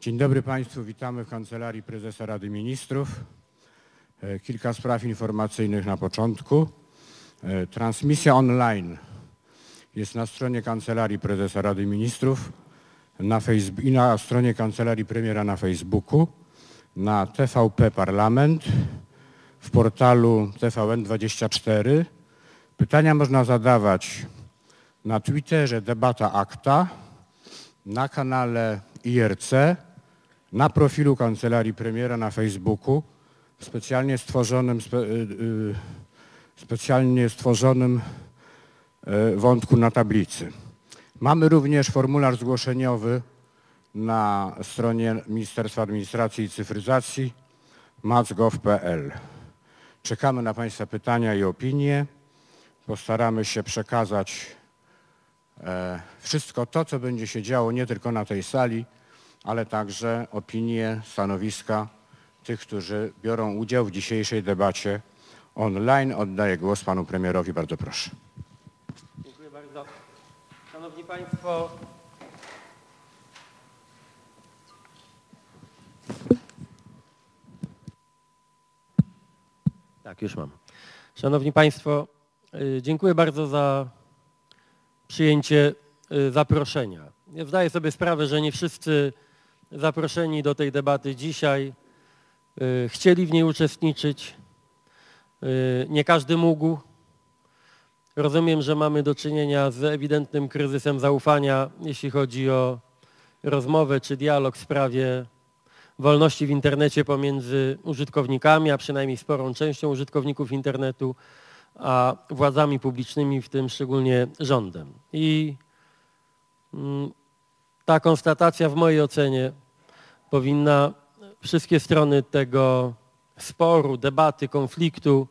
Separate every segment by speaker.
Speaker 1: Dzień dobry Państwu, witamy w Kancelarii Prezesa Rady Ministrów. E, kilka spraw informacyjnych na początku. E, transmisja online jest na stronie Kancelarii Prezesa Rady Ministrów na i na stronie Kancelarii Premiera na Facebooku, na TVP Parlament, w portalu TVN24. Pytania można zadawać na Twitterze Debata Akta, na kanale IRC, na profilu Kancelarii Premiera na Facebooku, specjalnie stworzonym, spe, y, y, specjalnie stworzonym y, wątku na tablicy. Mamy również formularz zgłoszeniowy na stronie Ministerstwa Administracji i Cyfryzacji mac.gov.pl. Czekamy na Państwa pytania i opinie. Postaramy się przekazać wszystko to, co będzie się działo nie tylko na tej sali, ale także opinie, stanowiska tych, którzy biorą udział w dzisiejszej debacie online. Oddaję głos panu premierowi. Bardzo proszę.
Speaker 2: Dziękuję bardzo. Szanowni Państwo, tak, już mam. Szanowni Państwo, y, dziękuję bardzo za przyjęcie y, zaproszenia. Ja zdaję sobie sprawę, że nie wszyscy zaproszeni do tej debaty dzisiaj y, chcieli w niej uczestniczyć. Nie każdy mógł. Rozumiem, że mamy do czynienia z ewidentnym kryzysem zaufania, jeśli chodzi o rozmowę czy dialog w sprawie wolności w internecie pomiędzy użytkownikami, a przynajmniej sporą częścią użytkowników internetu, a władzami publicznymi, w tym szczególnie rządem. I mm, ta konstatacja w mojej ocenie powinna wszystkie strony tego sporu, debaty, konfliktu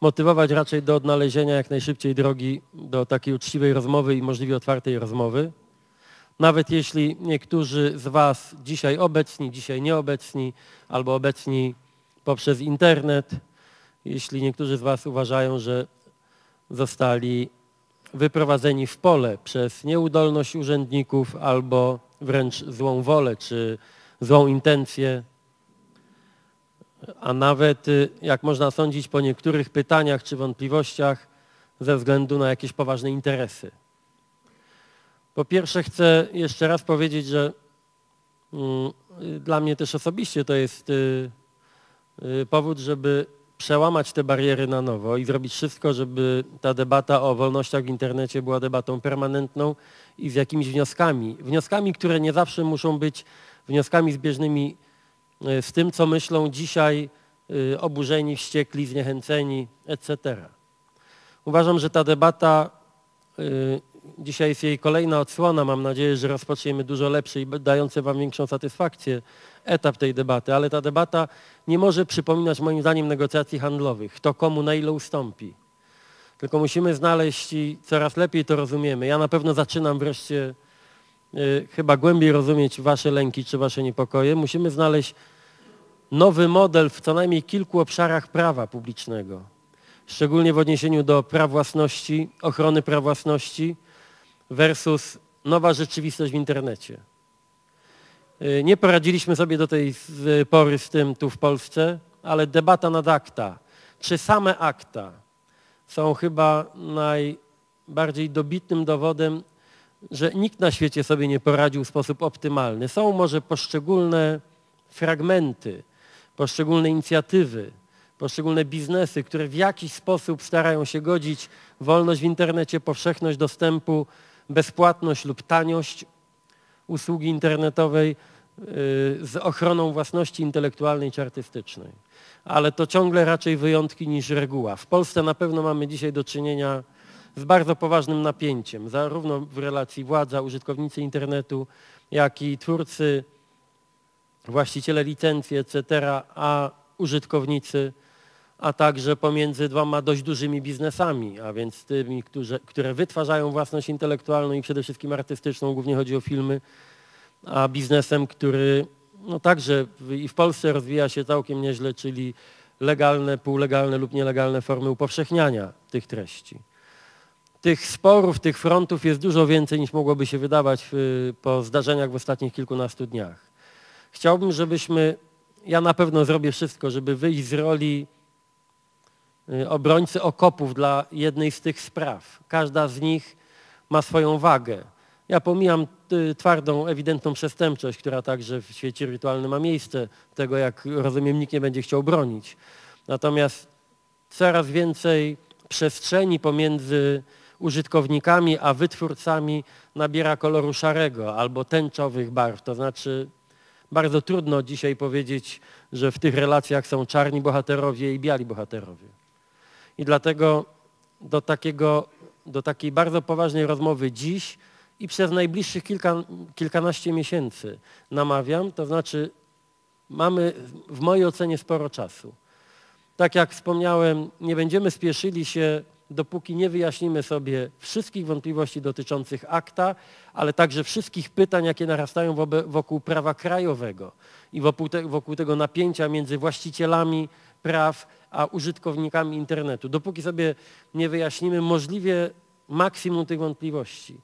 Speaker 2: motywować raczej do odnalezienia jak najszybciej drogi do takiej uczciwej rozmowy i możliwie otwartej rozmowy. Nawet jeśli niektórzy z Was dzisiaj obecni, dzisiaj nieobecni, albo obecni poprzez internet, jeśli niektórzy z Was uważają, że zostali wyprowadzeni w pole przez nieudolność urzędników albo wręcz złą wolę czy złą intencję, a nawet, y, jak można sądzić po niektórych pytaniach czy wątpliwościach, ze względu na jakieś poważne interesy. Po pierwsze chcę jeszcze raz powiedzieć, że mm, dla mnie też osobiście to jest y, y, powód, żeby przełamać te bariery na nowo i zrobić wszystko, żeby ta debata o wolnościach w internecie była debatą permanentną i z jakimiś wnioskami. Wnioskami, które nie zawsze muszą być wnioskami zbieżnymi y, z tym, co myślą dzisiaj oburzeni, wściekli, zniechęceni, etc. Uważam, że ta debata Dzisiaj jest jej kolejna odsłona. Mam nadzieję, że rozpoczniemy dużo lepszy i dający Wam większą satysfakcję etap tej debaty, ale ta debata nie może przypominać moim zdaniem negocjacji handlowych. Kto komu na ile ustąpi. Tylko musimy znaleźć i coraz lepiej to rozumiemy. Ja na pewno zaczynam wreszcie y, chyba głębiej rozumieć Wasze lęki czy Wasze niepokoje. Musimy znaleźć nowy model w co najmniej kilku obszarach prawa publicznego. Szczególnie w odniesieniu do praw własności, ochrony praw własności, versus nowa rzeczywistość w internecie. Y, nie poradziliśmy sobie do tej pory z tym tu w Polsce, ale debata nad akta, czy same akta są chyba najbardziej dobitnym dowodem, że nikt na świecie sobie nie poradził w sposób optymalny. Są może poszczególne fragmenty, poszczególne inicjatywy, poszczególne biznesy, które w jakiś sposób starają się godzić wolność w internecie, powszechność dostępu bezpłatność lub taniość usługi internetowej y, z ochroną własności intelektualnej czy artystycznej. Ale to ciągle raczej wyjątki niż reguła. W Polsce na pewno mamy dzisiaj do czynienia z bardzo poważnym napięciem, zarówno w relacji władza, użytkownicy internetu, jak i twórcy, właściciele licencji, etc., a użytkownicy a także pomiędzy dwoma dość dużymi biznesami, a więc tymi, którzy, które wytwarzają własność intelektualną i przede wszystkim artystyczną, głównie chodzi o filmy, a biznesem, który no także i w Polsce rozwija się całkiem nieźle, czyli legalne, półlegalne lub nielegalne formy upowszechniania tych treści. Tych sporów, tych frontów jest dużo więcej niż mogłoby się wydawać po zdarzeniach w ostatnich kilkunastu dniach. chciałbym, żebyśmy, ja na pewno zrobię wszystko, żeby wyjść z roli obrońcy okopów dla jednej z tych spraw. Każda z nich ma swoją wagę. Ja pomijam y, twardą, ewidentną przestępczość, która także w świecie wirtualnym ma miejsce, tego jak rozumiem nikt nie będzie chciał bronić. Natomiast coraz więcej przestrzeni pomiędzy użytkownikami a wytwórcami nabiera koloru szarego albo tęczowych barw. To znaczy bardzo trudno dzisiaj powiedzieć, że w tych relacjach są czarni bohaterowie i biali bohaterowie. I dlatego do, takiego, do takiej bardzo poważnej rozmowy dziś i przez najbliższych kilka, kilkanaście miesięcy namawiam, to znaczy mamy w mojej ocenie sporo czasu. Tak jak wspomniałem, nie będziemy spieszyli się, dopóki nie wyjaśnimy sobie wszystkich wątpliwości dotyczących akta, ale także wszystkich pytań, jakie narastają wokół prawa krajowego i wokół, te, wokół tego napięcia między właścicielami praw a użytkownikami internetu. Dopóki sobie nie wyjaśnimy możliwie maksimum tych wątpliwości,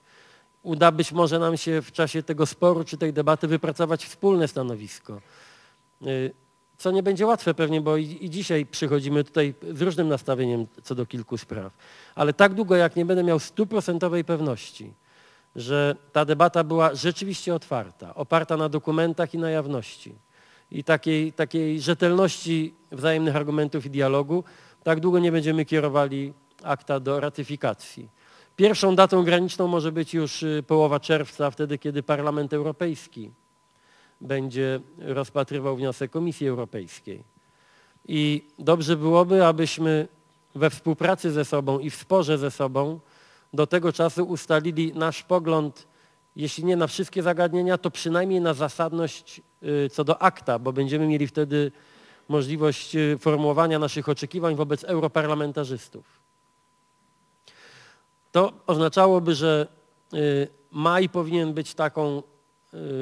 Speaker 2: uda być może nam się w czasie tego sporu czy tej debaty wypracować wspólne stanowisko. Y, co nie będzie łatwe pewnie, bo i, dzisiaj przychodzimy tutaj z różnym nastawieniem co do kilku spraw. Ale tak długo, jak nie będę miał stuprocentowej pewności, że ta debata była rzeczywiście otwarta, oparta na dokumentach i na jawności i takiej, takiej rzetelności wzajemnych argumentów i dialogu, tak długo nie będziemy kierowali akta do ratyfikacji. Pierwszą datą graniczną może być już y, połowa czerwca, wtedy kiedy Parlament Europejski będzie rozpatrywał wniosek Komisji Europejskiej. I dobrze byłoby, abyśmy we współpracy ze sobą i w sporze ze sobą do tego czasu ustalili nasz pogląd, jeśli nie na wszystkie zagadnienia, to przynajmniej na zasadność y, co do akta, bo będziemy mieli wtedy możliwość y, formułowania naszych oczekiwań wobec europarlamentarzystów. To oznaczałoby, że y, maj powinien być taką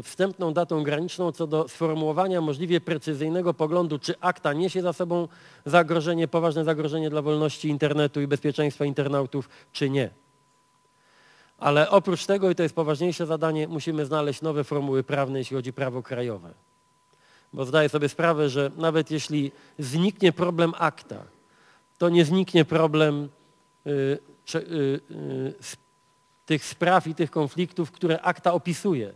Speaker 2: wstępną datą graniczną co do sformułowania możliwie precyzyjnego poglądu, czy akta niesie za sobą zagrożenie, poważne zagrożenie dla wolności internetu i bezpieczeństwa internautów, czy nie. Ale oprócz tego, i to jest poważniejsze zadanie, musimy znaleźć nowe formuły prawne, jeśli chodzi o prawo krajowe. Bo zdaję sobie sprawę, że nawet jeśli zniknie problem akta, to nie zniknie problem y, Y, y, tych spraw i tych konfliktów, które akta opisuje.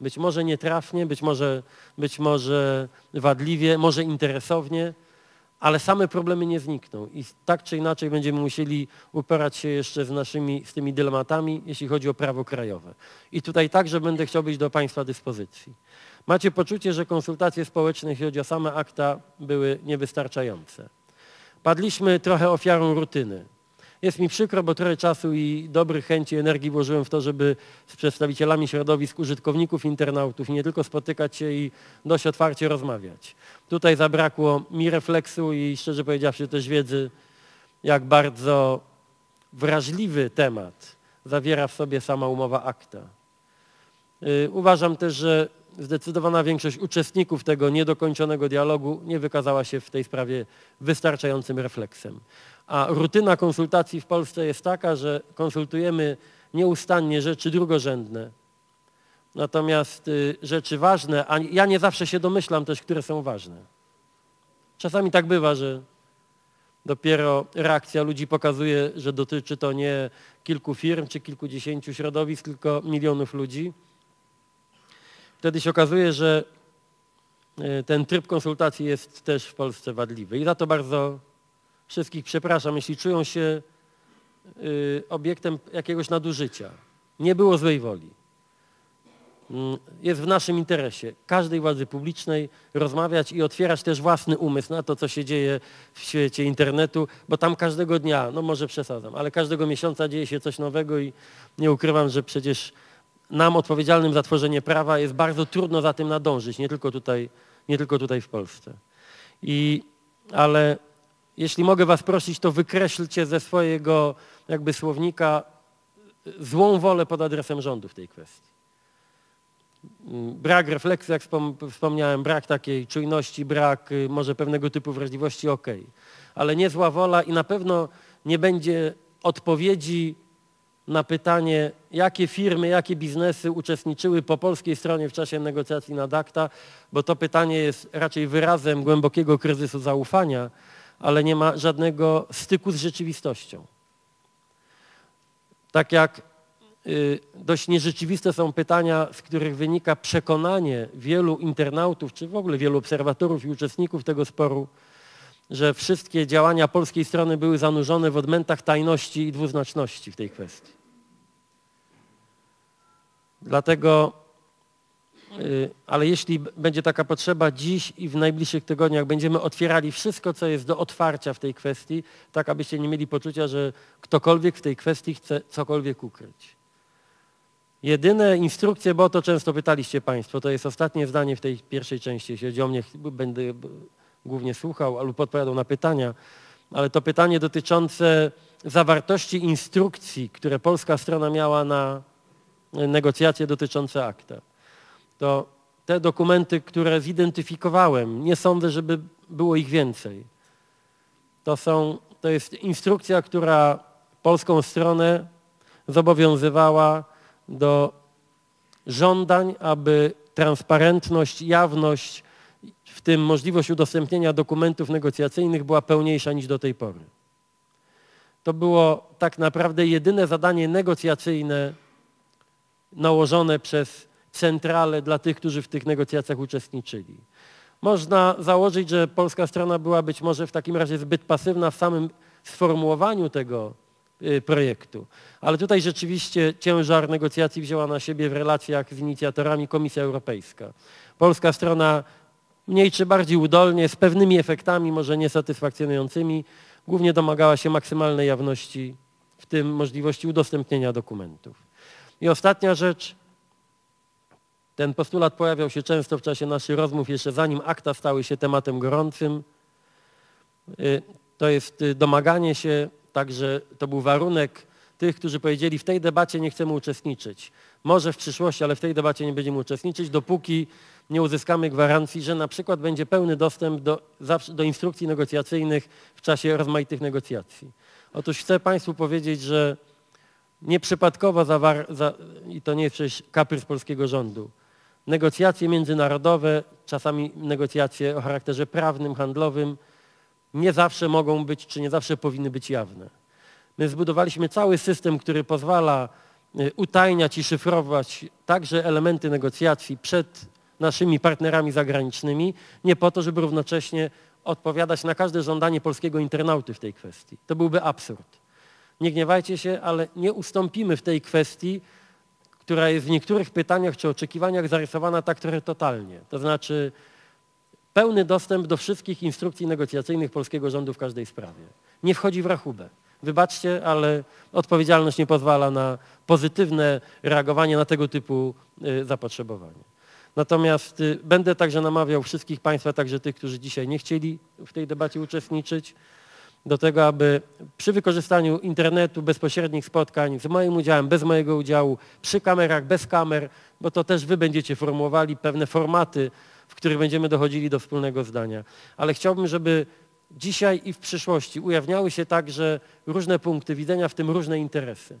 Speaker 2: Być może nietrafnie, być może, być może wadliwie, może interesownie, ale same problemy nie znikną i tak czy inaczej będziemy musieli uporać się jeszcze z naszymi, z tymi dylematami, jeśli chodzi o prawo krajowe. I tutaj także będę chciał być do Państwa dyspozycji. Macie poczucie, że konsultacje społeczne, jeśli chodzi o same akta, były niewystarczające. Padliśmy trochę ofiarą rutyny. Jest mi przykro, bo trochę czasu i dobrych chęci, energii włożyłem w to, żeby z przedstawicielami środowisk użytkowników, internautów nie tylko spotykać się i dość otwarcie rozmawiać. Tutaj zabrakło mi refleksu i szczerze powiedziawszy też wiedzy, jak bardzo wrażliwy temat zawiera w sobie sama umowa akta. Y, uważam też, że zdecydowana większość uczestników tego niedokończonego dialogu nie wykazała się w tej sprawie wystarczającym refleksem. A rutyna konsultacji w Polsce jest taka, że konsultujemy nieustannie rzeczy drugorzędne. Natomiast y, rzeczy ważne, a ja nie zawsze się domyślam też, które są ważne. Czasami tak bywa, że dopiero reakcja ludzi pokazuje, że dotyczy to nie kilku firm czy kilkudziesięciu środowisk, tylko milionów ludzi. Wtedy się okazuje, że y, ten tryb konsultacji jest też w Polsce wadliwy i za to bardzo wszystkich przepraszam, jeśli czują się y, obiektem jakiegoś nadużycia. Nie było złej woli. Mm, jest w naszym interesie, każdej władzy publicznej, rozmawiać i otwierać też własny umysł na to, co się dzieje w świecie internetu, bo tam każdego dnia, no może przesadzam, ale każdego miesiąca dzieje się coś nowego i nie ukrywam, że przecież nam odpowiedzialnym za tworzenie prawa jest bardzo trudno za tym nadążyć, nie tylko tutaj, nie tylko tutaj w Polsce. I, ale jeśli mogę Was prosić, to wykreślcie ze swojego jakby słownika złą wolę pod adresem rządu w tej kwestii. Brak refleksji, jak wspomniałem, brak takiej czujności, brak y, może pewnego typu wrażliwości, ok. Ale nie zła wola i na pewno nie będzie odpowiedzi na pytanie, jakie firmy, jakie biznesy uczestniczyły po polskiej stronie w czasie negocjacji nad akta, bo to pytanie jest raczej wyrazem głębokiego kryzysu zaufania, ale nie ma żadnego styku z rzeczywistością. Tak jak y, dość nierzeczywiste są pytania, z których wynika przekonanie wielu internautów, czy w ogóle wielu obserwatorów i uczestników tego sporu, że wszystkie działania polskiej strony były zanurzone w odmętach tajności i dwuznaczności w tej kwestii. Dlatego, y, ale jeśli będzie taka potrzeba dziś i w najbliższych tygodniach będziemy otwierali wszystko, co jest do otwarcia w tej kwestii, tak abyście nie mieli poczucia, że ktokolwiek w tej kwestii chce cokolwiek ukryć. Jedyne instrukcje, bo o to często pytaliście Państwo, to jest ostatnie zdanie w tej pierwszej części, jeśli chodzi o mnie, będę głównie słuchał lub odpowiadał na pytania, ale to pytanie dotyczące zawartości instrukcji, które polska strona miała na negocjacje dotyczące akta. To te dokumenty, które zidentyfikowałem, nie sądzę, żeby było ich więcej. To, są, to jest instrukcja, która polską stronę zobowiązywała do żądań, aby transparentność, jawność w tym możliwość udostępnienia dokumentów negocjacyjnych była pełniejsza niż do tej pory. To było tak naprawdę jedyne zadanie negocjacyjne nałożone przez centralę dla tych, którzy w tych negocjacjach uczestniczyli. Można założyć, że polska strona była być może w takim razie zbyt pasywna w samym sformułowaniu tego y, projektu. Ale tutaj rzeczywiście ciężar negocjacji wzięła na siebie w relacjach z inicjatorami Komisja Europejska. Polska strona mniej czy bardziej udolnie, z pewnymi efektami, może niesatysfakcjonującymi, głównie domagała się maksymalnej jawności, w tym możliwości udostępnienia dokumentów. I ostatnia rzecz, ten postulat pojawiał się często w czasie naszych rozmów, jeszcze zanim akta stały się tematem gorącym. Y, to jest y, domaganie się, także to był warunek tych, którzy powiedzieli, w tej debacie nie chcemy uczestniczyć. Może w przyszłości, ale w tej debacie nie będziemy uczestniczyć, dopóki nie uzyskamy gwarancji, że na przykład będzie pełny dostęp do, do instrukcji negocjacyjnych w czasie rozmaitych negocjacji. Otóż chcę Państwu powiedzieć, że nieprzypadkowo zawar, za, i to nie jest przecież kaprys polskiego rządu, negocjacje międzynarodowe, czasami negocjacje o charakterze prawnym, handlowym, nie zawsze mogą być, czy nie zawsze powinny być jawne. My zbudowaliśmy cały system, który pozwala y, utajniać i szyfrować także elementy negocjacji przed naszymi partnerami zagranicznymi, nie po to, żeby równocześnie odpowiadać na każde żądanie polskiego internauty w tej kwestii. To byłby absurd. Nie gniewajcie się, ale nie ustąpimy w tej kwestii, która jest w niektórych pytaniach czy oczekiwaniach zarysowana tak trochę totalnie. To znaczy pełny dostęp do wszystkich instrukcji negocjacyjnych polskiego rządu w każdej sprawie. Nie wchodzi w rachubę. Wybaczcie, ale odpowiedzialność nie pozwala na pozytywne reagowanie na tego typu y, zapotrzebowanie. Natomiast y, będę także namawiał wszystkich Państwa, także tych, którzy dzisiaj nie chcieli w tej debacie uczestniczyć, do tego, aby przy wykorzystaniu internetu, bezpośrednich spotkań z moim udziałem, bez mojego udziału, przy kamerach, bez kamer, bo to też wy będziecie formułowali pewne formaty, w których będziemy dochodzili do wspólnego zdania. Ale chciałbym, żeby dzisiaj i w przyszłości ujawniały się także różne punkty widzenia, w tym różne interesy.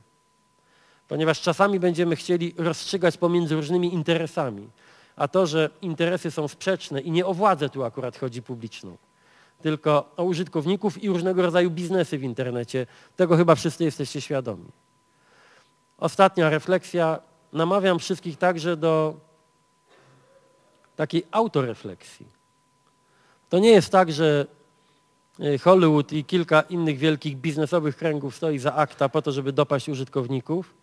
Speaker 2: Ponieważ czasami będziemy chcieli rozstrzygać pomiędzy różnymi interesami, a to, że interesy są sprzeczne i nie o władzę tu akurat chodzi publiczną, tylko o użytkowników i różnego rodzaju biznesy w internecie. Tego chyba wszyscy jesteście świadomi. Ostatnia refleksja. Namawiam wszystkich także do takiej autorefleksji. To nie jest tak, że y, Hollywood i kilka innych wielkich biznesowych kręgów stoi za akta po to, żeby dopaść użytkowników.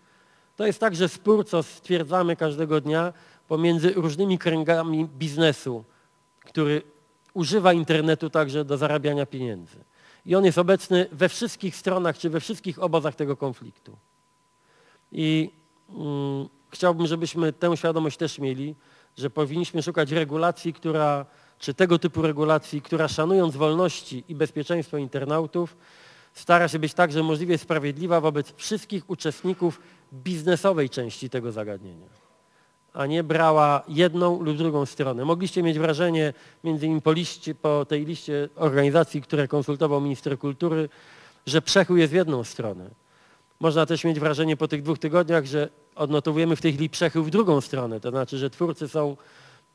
Speaker 2: To jest także spór, co stwierdzamy każdego dnia pomiędzy różnymi kręgami biznesu, który używa internetu także do zarabiania pieniędzy. I on jest obecny we wszystkich stronach czy we wszystkich obozach tego konfliktu. I mm, chciałbym, żebyśmy tę świadomość też mieli, że powinniśmy szukać regulacji, która, czy tego typu regulacji, która szanując wolności i bezpieczeństwo internautów, stara się być także możliwie sprawiedliwa wobec wszystkich uczestników biznesowej części tego zagadnienia a nie brała jedną lub drugą stronę. Mogliście mieć wrażenie, między innymi po, liście, po tej liście organizacji, które konsultował minister kultury, że przechył jest w jedną stronę. Można też mieć wrażenie po tych dwóch tygodniach, że odnotowujemy w tej chwili przechył w drugą stronę, to znaczy, że twórcy są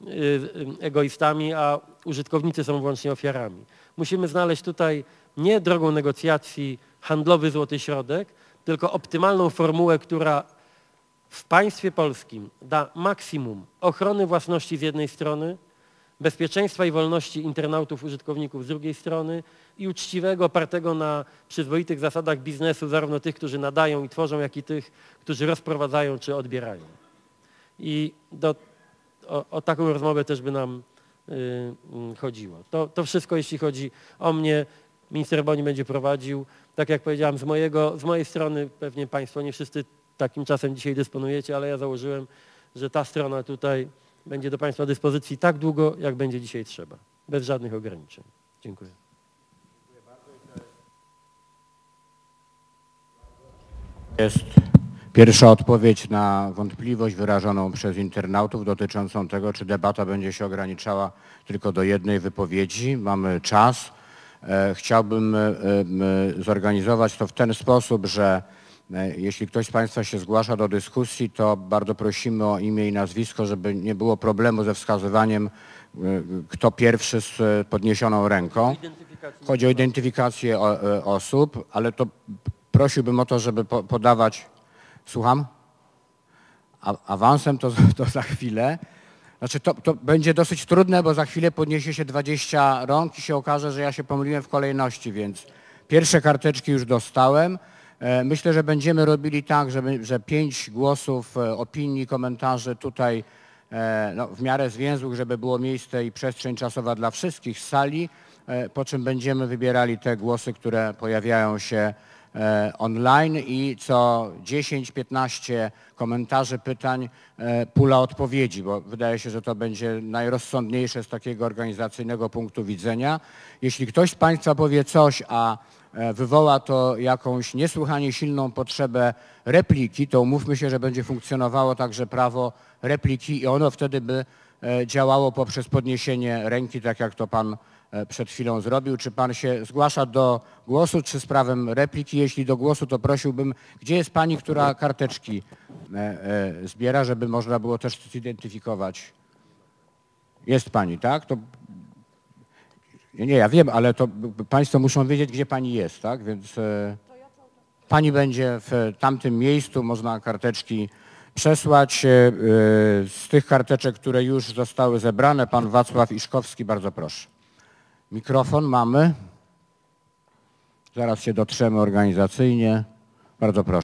Speaker 2: y, y, egoistami, a użytkownicy są wyłącznie ofiarami. Musimy znaleźć tutaj nie drogą negocjacji handlowy złoty środek, tylko optymalną formułę, która w państwie polskim da maksimum ochrony własności z jednej strony, bezpieczeństwa i wolności internautów, użytkowników z drugiej strony i uczciwego, opartego na przyzwoitych zasadach biznesu, zarówno tych, którzy nadają i tworzą, jak i tych, którzy rozprowadzają czy odbierają. I do, o, o taką rozmowę też by nam y, chodziło. To, to wszystko, jeśli chodzi o mnie, minister Boni będzie prowadził. Tak jak powiedziałem, z, mojego, z mojej strony pewnie Państwo nie wszyscy takim czasem dzisiaj dysponujecie, ale ja założyłem, że ta strona tutaj będzie do Państwa dyspozycji tak długo, jak będzie dzisiaj trzeba, bez żadnych ograniczeń. Dziękuję.
Speaker 1: Jest pierwsza odpowiedź na wątpliwość wyrażoną przez internautów dotyczącą tego, czy debata będzie się ograniczała tylko do jednej wypowiedzi. Mamy czas. E, chciałbym e, zorganizować to w ten sposób, że e, jeśli ktoś z Państwa się zgłasza do dyskusji, to bardzo prosimy o imię i nazwisko, żeby nie było problemu ze wskazywaniem, kto pierwszy z podniesioną ręką. Chodzi o identyfikację osób, ale to prosiłbym o to, żeby podawać, słucham, awansem to, to za chwilę. Znaczy to, to, będzie dosyć trudne, bo za chwilę podniesie się 20 rąk i się okaże, że ja się pomyliłem w kolejności, więc pierwsze karteczki już dostałem. E, myślę, że będziemy robili tak, żeby, że pięć głosów, e, opinii, komentarzy tutaj e, no, w miarę zwięzłych, żeby było miejsce i przestrzeń czasowa dla wszystkich z sali, po czym będziemy wybierali te głosy, które pojawiają się online i co 10-15 komentarzy, pytań, pula odpowiedzi, bo wydaje się, że to będzie najrozsądniejsze z takiego organizacyjnego punktu widzenia. Jeśli ktoś z Państwa powie coś, a wywoła to jakąś niesłychanie silną potrzebę repliki, to umówmy się, że będzie funkcjonowało także prawo repliki i ono wtedy by działało poprzez podniesienie ręki, tak jak to Pan E, przed chwilą zrobił. Czy pan się zgłasza do głosu, czy z prawem repliki? Jeśli do głosu, to prosiłbym, gdzie jest pani, która karteczki e, e, zbiera, żeby można było też zidentyfikować. Jest pani, tak? To... Nie, ja wiem, ale to państwo muszą wiedzieć, gdzie pani jest, tak? Więc pani będzie w tamtym miejscu, można karteczki przesłać. Z tych karteczek, które już zostały zebrane, pan Wacław Iszkowski, bardzo proszę. Mikrofon mamy. Zaraz się dotrzemy organizacyjnie. Bardzo proszę.